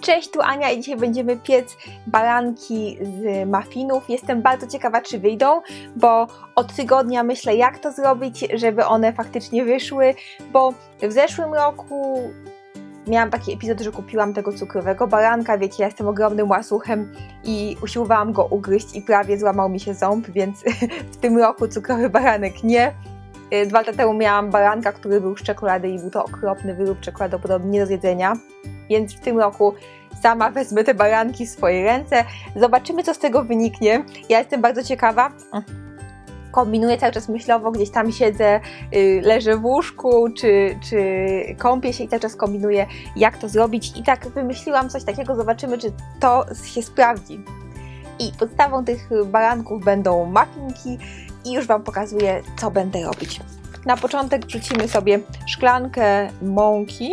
Cześć, tu Ania i dzisiaj będziemy piec baranki z muffinów. Jestem bardzo ciekawa, czy wyjdą, bo od tygodnia myślę, jak to zrobić, żeby one faktycznie wyszły, bo w zeszłym roku miałam taki epizod, że kupiłam tego cukrowego baranka, wiecie, ja jestem ogromnym łasuchem i usiłowałam go ugryźć i prawie złamał mi się ząb, więc w tym roku cukrowy baranek nie. Dwa lata temu miałam baranka, który był z czekolady i był to okropny wyrób czekoladopodobny, nie do zjedzenia więc w tym roku sama wezmę te baranki w swoje ręce. Zobaczymy, co z tego wyniknie. Ja jestem bardzo ciekawa. Kombinuję cały czas myślowo, gdzieś tam siedzę, yy, leżę w łóżku, czy, czy kąpię się i cały czas kombinuję, jak to zrobić. I tak wymyśliłam coś takiego, zobaczymy, czy to się sprawdzi. I podstawą tych baranków będą muffinki i już Wam pokazuję, co będę robić. Na początek wrzucimy sobie szklankę mąki,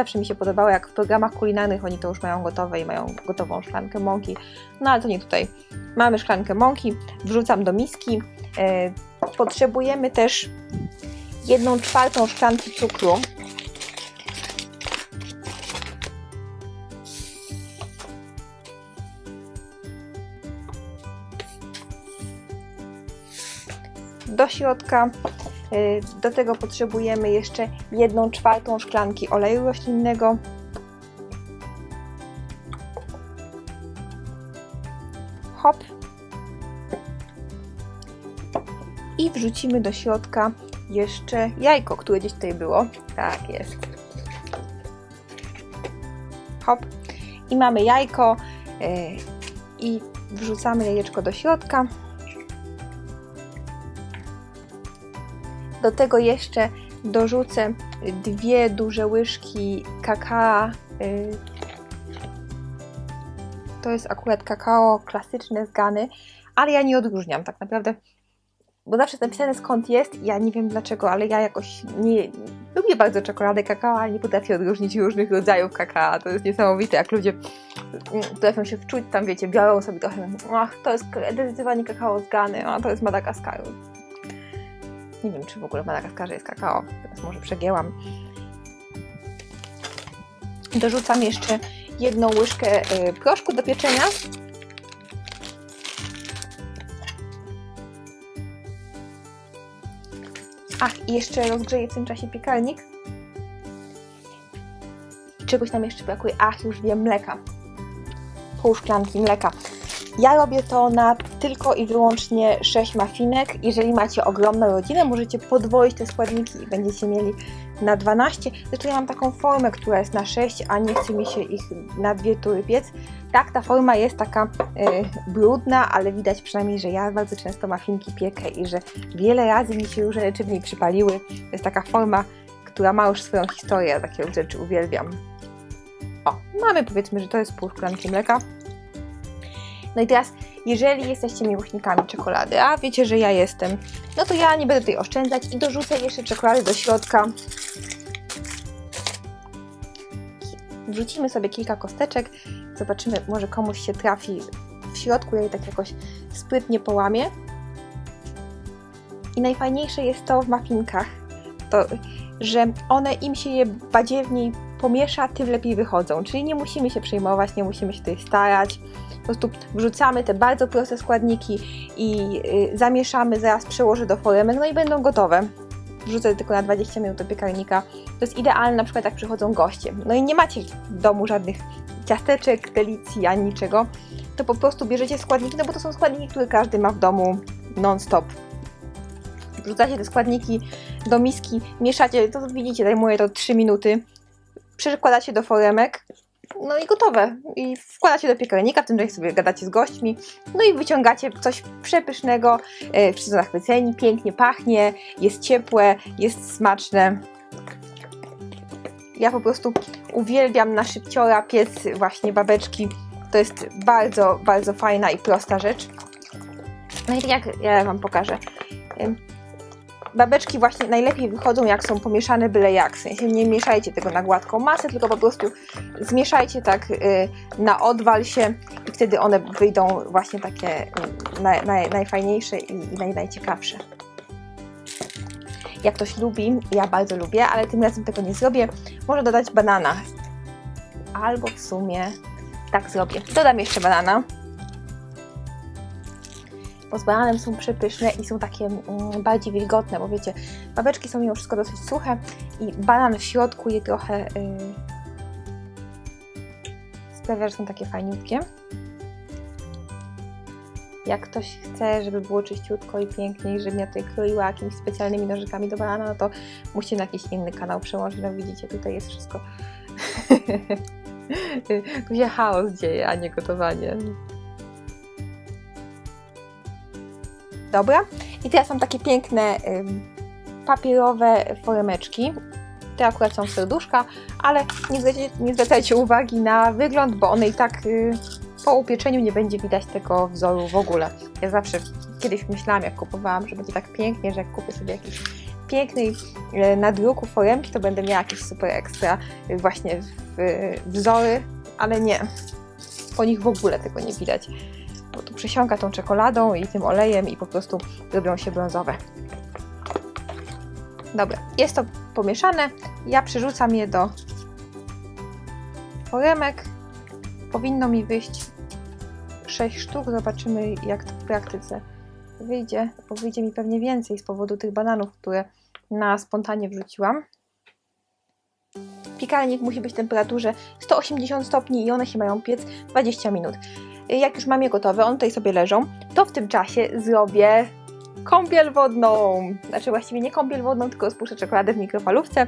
Zawsze mi się podobało, jak w programach kulinarnych oni to już mają gotowe i mają gotową szklankę mąki. No ale to nie tutaj. Mamy szklankę mąki, wrzucam do miski. E, potrzebujemy też jedną czwartą szklanki cukru. Do środka Y, do tego potrzebujemy jeszcze 1 czwartą szklanki oleju roślinnego. Hop. I wrzucimy do środka jeszcze jajko, które gdzieś tutaj było. Tak jest. Hop. I mamy jajko yy, i wrzucamy jajeczko do środka. Do tego jeszcze dorzucę dwie duże łyżki kakao. Y, to jest akurat kakao klasyczne z Gany, ale ja nie odróżniam tak naprawdę, bo zawsze jest napisane skąd jest. Ja nie wiem dlaczego, ale ja jakoś nie lubię bardzo czekoladę kakao, ale nie potrafię odróżnić różnych rodzajów kakao. To jest niesamowite, jak ludzie potrafią się wczuć, tam wiecie, biorą sobie trochę, ach, to jest zdecydowanie kakao z Gany, a to jest Madagaskaru. Nie wiem, czy w ogóle w Madagaskarze jest kakao. Teraz może przegięłam. Dorzucam jeszcze jedną łyżkę y, proszku do pieczenia. Ach, i jeszcze rozgrzeję w tym czasie piekarnik. Czegoś nam jeszcze brakuje. Ach, już wiem, mleka. Pół szklanki mleka. Ja robię to na tylko i wyłącznie 6 mafinek. Jeżeli macie ogromną rodzinę, możecie podwoić te składniki i będziecie mieli na 12. Zresztą ja mam taką formę, która jest na 6, a nie chce mi się ich na dwie tury piec. Tak, ta forma jest taka y, brudna, ale widać przynajmniej, że ja bardzo często mafinki piekę i że wiele razy mi się różne rzeczy w niej przypaliły. To jest taka forma, która ma już swoją historię, takie rzeczy uwielbiam. O, mamy powiedzmy, że to jest pół szklanki mleka. No i teraz, jeżeli jesteście miłośnikami czekolady, a wiecie, że ja jestem, no to ja nie będę tutaj oszczędzać i dorzucę jeszcze czekolady do środka. Wrzucimy sobie kilka kosteczek, zobaczymy, może komuś się trafi w środku, ja je tak jakoś sprytnie połamię. I najfajniejsze jest to w muffinkach, to, że one im się je badziewniej pomiesza, tym lepiej wychodzą. Czyli nie musimy się przejmować, nie musimy się tutaj starać. Po prostu wrzucamy te bardzo proste składniki i y, zamieszamy, zaraz przełożę do foremek, no i będą gotowe. Wrzucę tylko na 20 minut do piekarnika. To jest idealne na przykład jak przychodzą goście. No i nie macie w domu żadnych ciasteczek, delicji ani niczego, to po prostu bierzecie składniki, no bo to są składniki, które każdy ma w domu non-stop. Wrzucacie te składniki do miski, mieszacie, to widzicie, zajmuje to 3 minuty. Przekładacie do foremek, no i gotowe. I wkładacie do piekarnika, w tym czasie sobie gadacie z gośćmi, no i wyciągacie coś przepysznego, e, wszyscy zachwyceni, pięknie pachnie, jest ciepłe, jest smaczne. Ja po prostu uwielbiam na szybciora piec właśnie babeczki. To jest bardzo, bardzo fajna i prosta rzecz. No i tak jak ja Wam pokażę babeczki właśnie najlepiej wychodzą, jak są pomieszane byle jak. W sensie nie mieszajcie tego na gładką masę, tylko po prostu zmieszajcie tak y, na odwal się i wtedy one wyjdą właśnie takie y, naj, naj, najfajniejsze i, i naj, najciekawsze. jak ktoś lubi, ja bardzo lubię, ale tym razem tego nie zrobię. Może dodać banana. Albo w sumie tak zrobię. Dodam jeszcze banana. Bo z bananem są przepyszne i są takie mm, bardziej wilgotne, bo wiecie, babeczki są mimo wszystko dosyć suche i banan w środku je trochę yy, sprawia, że są takie fajniutkie. Jak ktoś chce, żeby było czyściutko i pięknie, i żebym ja tutaj kroiła jakimiś specjalnymi nożykami do banana, no to musicie na jakiś inny kanał przełożyć. No widzicie, tutaj jest wszystko... tu się chaos dzieje, a nie gotowanie. Dobra. I teraz mam takie piękne papierowe foremeczki. Te akurat są serduszka, ale nie zwracajcie, nie zwracajcie uwagi na wygląd, bo one i tak y, po upieczeniu nie będzie widać tego wzoru w ogóle. Ja zawsze kiedyś myślałam, jak kupowałam, że będzie tak pięknie, że jak kupię sobie jakiś pięknej y, nadruku foremki, to będę miała jakieś super ekstra y, właśnie wzory, ale nie. Po nich w ogóle tego nie widać. Przesiąka tą czekoladą i tym olejem i po prostu robią się brązowe. Dobra, jest to pomieszane. Ja przerzucam je do foremek. Powinno mi wyjść 6 sztuk. Zobaczymy, jak to w praktyce wyjdzie, bo wyjdzie mi pewnie więcej z powodu tych bananów, które na spontanie wrzuciłam. Piekarnik musi być w temperaturze 180 stopni i one się mają piec 20 minut. Jak już mam je gotowe, one tutaj sobie leżą, to w tym czasie zrobię kąpiel wodną. Znaczy właściwie nie kąpiel wodną, tylko rozpuszczę czekoladę w mikrofalówce, e,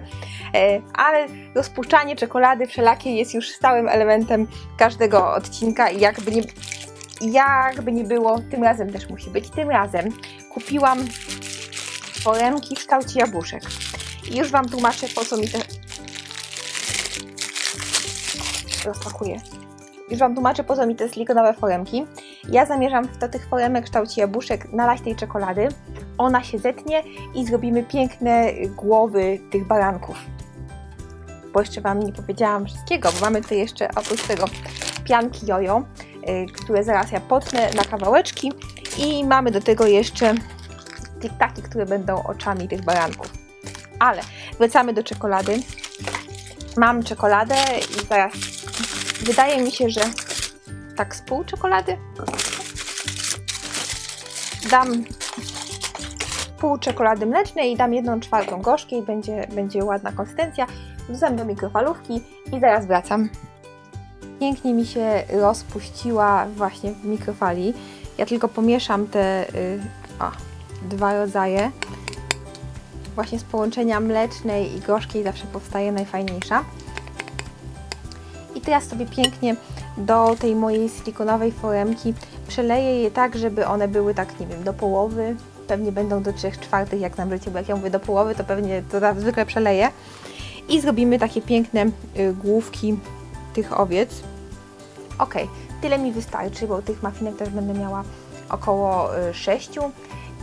ale rozpuszczanie czekolady wszelakiej jest już stałym elementem każdego odcinka i jakby nie, jakby nie było, tym razem też musi być. Tym razem kupiłam foremki w kształcie jabłuszek. I już Wam tłumaczę, po co mi te... Rozpakuję. Już Wam tłumaczę, po co mi te silikonowe foremki. Ja zamierzam do tych foremek w kształcie jabłuszek nalać tej czekolady. Ona się zetnie i zrobimy piękne głowy tych baranków. Bo jeszcze Wam nie powiedziałam wszystkiego, bo mamy tutaj jeszcze oprócz tego pianki jojo, yy, które zaraz ja potnę na kawałeczki i mamy do tego jeszcze tiktaki, które będą oczami tych baranków. Ale wracamy do czekolady. Mam czekoladę i zaraz wydaje mi się, że tak z pół czekolady. Dam pół czekolady mlecznej i dam jedną czwartą gorzkiej, będzie, będzie ładna konsystencja. Wrzucam do mikrofalówki i zaraz wracam. Pięknie mi się rozpuściła właśnie w mikrofali. Ja tylko pomieszam te y, o, dwa rodzaje. Właśnie z połączenia mlecznej i gorzkiej zawsze powstaje najfajniejsza. Teraz sobie pięknie do tej mojej silikonowej foremki przeleję je tak, żeby one były tak, nie wiem, do połowy. Pewnie będą do 3 czwartych, jak nam życie, bo jak ja mówię do połowy, to pewnie to zwykle przeleję. I zrobimy takie piękne y, główki tych owiec. Ok, tyle mi wystarczy, bo tych mafinek też będę miała około y, 6.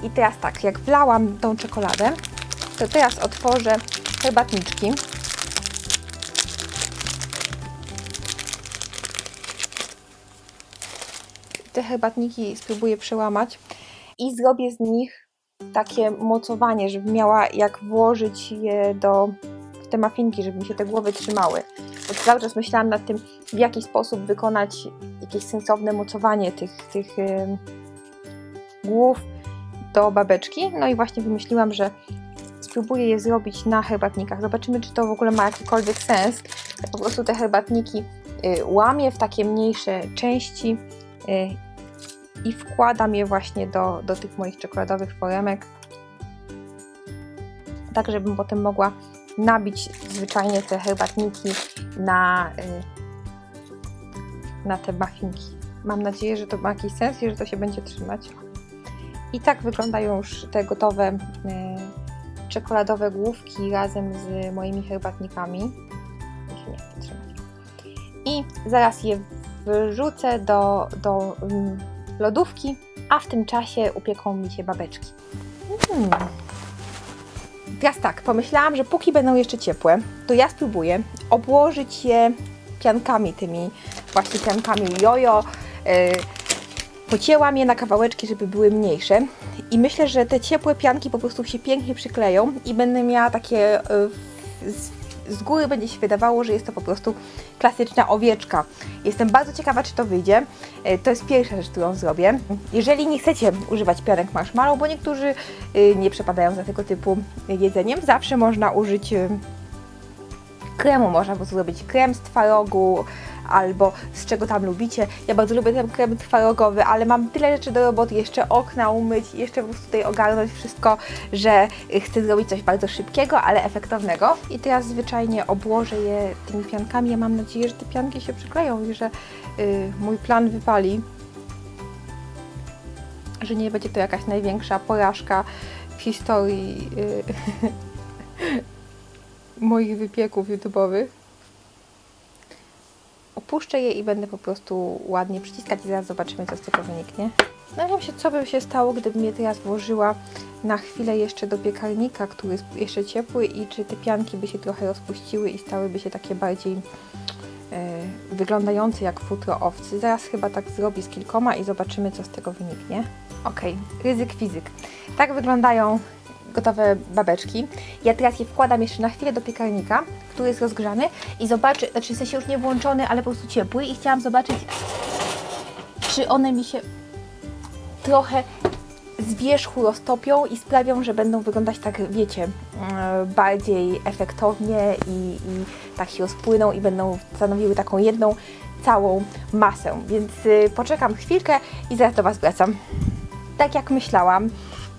I teraz tak, jak wlałam tą czekoladę, to teraz otworzę herbatniczki. Te herbatniki spróbuję przełamać i zrobię z nich takie mocowanie, żeby miała jak włożyć je do w te mafinki, żeby mi się te głowy trzymały. Bo cały czas myślałam nad tym, w jaki sposób wykonać jakieś sensowne mocowanie tych, tych yy, głów do babeczki. No i właśnie wymyśliłam, że spróbuję je zrobić na herbatnikach. Zobaczymy, czy to w ogóle ma jakikolwiek sens. Ja po prostu te herbatniki y, łamię w takie mniejsze części i wkładam je właśnie do, do tych moich czekoladowych foremek. Tak, żebym potem mogła nabić zwyczajnie te herbatniki na, y, na te muffinki. Mam nadzieję, że to ma jakiś sens i że to się będzie trzymać. I tak wyglądają już te gotowe czekoladowe główki razem z moimi herbatnikami. I zaraz je wrzucę do, do mm, lodówki, a w tym czasie upieką mi się babeczki. Mm. Teraz tak, pomyślałam, że póki będą jeszcze ciepłe, to ja spróbuję obłożyć je piankami tymi, właśnie piankami jojo. Yy, Pocięłam je na kawałeczki, żeby były mniejsze i myślę, że te ciepłe pianki po prostu się pięknie przykleją i będę miała takie y, z, góry będzie się wydawało, że jest to po prostu klasyczna owieczka. Jestem bardzo ciekawa, czy to wyjdzie. Y, To jest pierwsza rzecz, którą zrobię. Jeżeli nie chcecie używać pianek marshmallow, bo niektórzy y, nie przepadają za tego typu jedzeniem, zawsze można użyć y, kremu. Można po prostu zrobić krem z twarogu albo z czego tam lubicie. Ja bardzo lubię ten krem twarogowy, ale mam tyle rzeczy do roboty, jeszcze okna umyć, jeszcze po prostu tutaj ogarnąć wszystko, że chcę zrobić coś bardzo szybkiego, ale efektownego. I teraz zwyczajnie obłożę je tymi piankami. Ja mam nadzieję, że te pianki się przykleją i że y, mój plan wypali. Że nie będzie to jakaś największa porażka w historii y, moich wypieków YouTube'owych. Opuszczę je i będę po prostu ładnie przyciskać i zaraz zobaczymy, co z tego wyniknie. Zastanawiam się, co by się stało, gdybym je teraz włożyła na chwilę jeszcze do piekarnika, który jest jeszcze ciepły i czy te pianki by się trochę rozpuściły i stałyby się takie bardziej e, wyglądające jak futro owcy. Zaraz chyba tak zrobię z kilkoma i zobaczymy, co z tego wyniknie. Ok, ryzyk fizyk. Tak wyglądają gotowe babeczki. Ja teraz je wkładam jeszcze na chwilę do piekarnika, który jest rozgrzany i zobaczę, znaczy w sensie już nie włączony, ale po prostu ciepły i chciałam zobaczyć, czy one mi się trochę z wierzchu roztopią i sprawią, że będą wyglądać tak, wiecie, mm, bardziej efektownie i, i tak się rozpłyną i będą stanowiły taką jedną całą masę. Więc y, poczekam chwilkę i zaraz do Was wracam. Tak jak myślałam,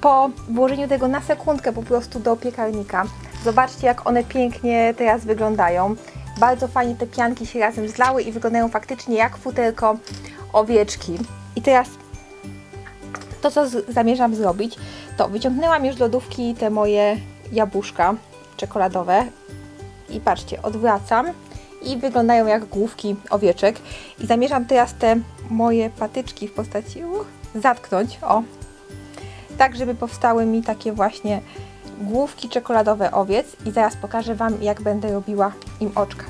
po włożeniu tego na sekundkę po prostu do piekarnika, zobaczcie jak one pięknie teraz wyglądają. Bardzo fajnie te pianki się razem zlały i wyglądają faktycznie jak futerko owieczki. I teraz to, co zamierzam zrobić, to wyciągnęłam już z lodówki te moje jabłuszka czekoladowe i patrzcie, odwracam i wyglądają jak główki owieczek i zamierzam teraz te moje patyczki w postaci uch, zatknąć, o, tak żeby powstały mi takie właśnie główki czekoladowe owiec i zaraz pokażę Wam jak będę robiła im oczka.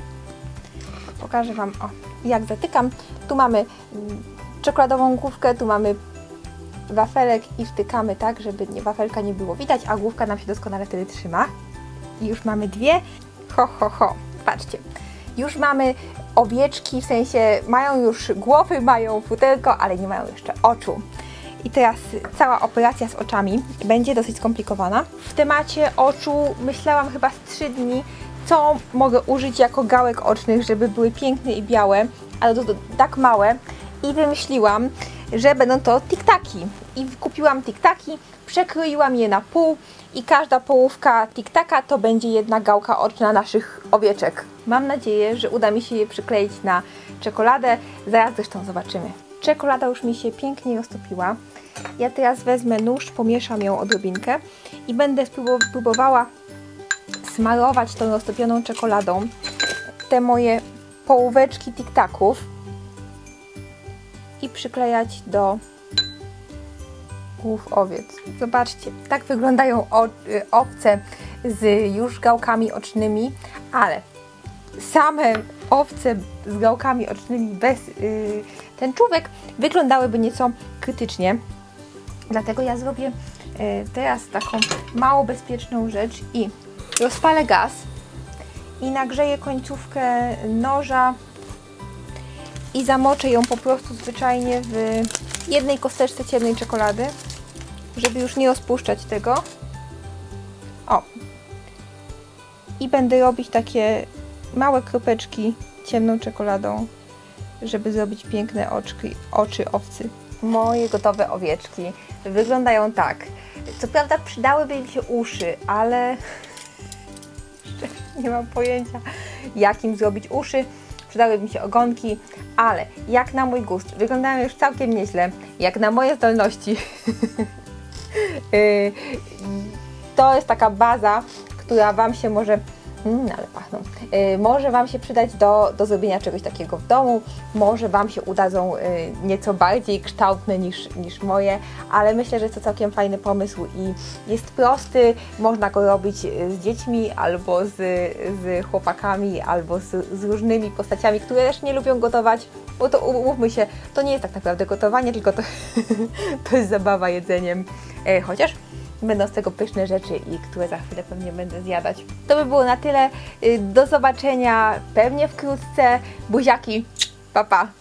Pokażę Wam, o, jak zatykam. Tu mamy mm, czekoladową główkę, tu mamy wafelek i wtykamy tak, żeby nie, wafelka nie było widać, a główka nam się doskonale wtedy trzyma. I już mamy dwie. Ho, ho, ho. Patrzcie. Już mamy owieczki, w sensie mają już głowy, mają futerko, ale nie mają jeszcze oczu. I teraz cała operacja z oczami będzie dosyć skomplikowana. W temacie oczu myślałam chyba z 3 dni, co mogę użyć jako gałek ocznych, żeby były piękne i białe, ale to, to tak małe. I wymyśliłam, że będą to tiktaki. I kupiłam tiktaki, przekroiłam je na pół i każda połówka tiktaka to będzie jedna gałka oczna naszych owieczek. Mam nadzieję, że uda mi się je przykleić na czekoladę. Zaraz zresztą zobaczymy. Czekolada już mi się pięknie roztopiła. Ja teraz wezmę nóż, pomieszam ją odrobinkę i będę próbowała smarować tą roztopioną czekoladą te moje połóweczki tiktaków i przyklejać do głów owiec. Zobaczcie, tak wyglądają y, owce z już gałkami ocznymi, ale same owce z gałkami ocznymi bez y, tęczówek wyglądałyby nieco krytycznie. Dlatego ja zrobię y, teraz taką mało bezpieczną rzecz i rozpalę gaz i nagrzeję końcówkę noża i zamoczę ją po prostu zwyczajnie w jednej kosteczce ciemnej czekolady, żeby już nie rozpuszczać tego. O. I będę robić takie małe kropeczki ciemną czekoladą, żeby zrobić piękne oczki, oczy owcy. Moje gotowe owieczki wyglądają tak. Co prawda przydałyby mi się uszy, ale nie mam pojęcia, jakim zrobić uszy. Przydałyby mi się ogonki, ale jak na mój gust wyglądają już całkiem nieźle, jak na moje zdolności. Yy, to jest taka baza, która Wam się może Mm, ale pachną. Y, może Wam się przydać do, do zrobienia czegoś takiego w domu, może Wam się udadzą y, nieco bardziej kształtne niż, niż moje, ale myślę, że to całkiem fajny pomysł i jest prosty, można go robić y, z dziećmi albo z, z chłopakami, albo z, z różnymi postaciami, które też nie lubią gotować, bo to umówmy się, to nie jest tak naprawdę gotowanie, tylko to, to jest zabawa jedzeniem, e, chociaż będą z tego pyszne rzeczy i które za chwilę pewnie będę zjadać. To by było na tyle. Y, Do zobaczenia pewnie wkrótce. Buziaki, pa pa!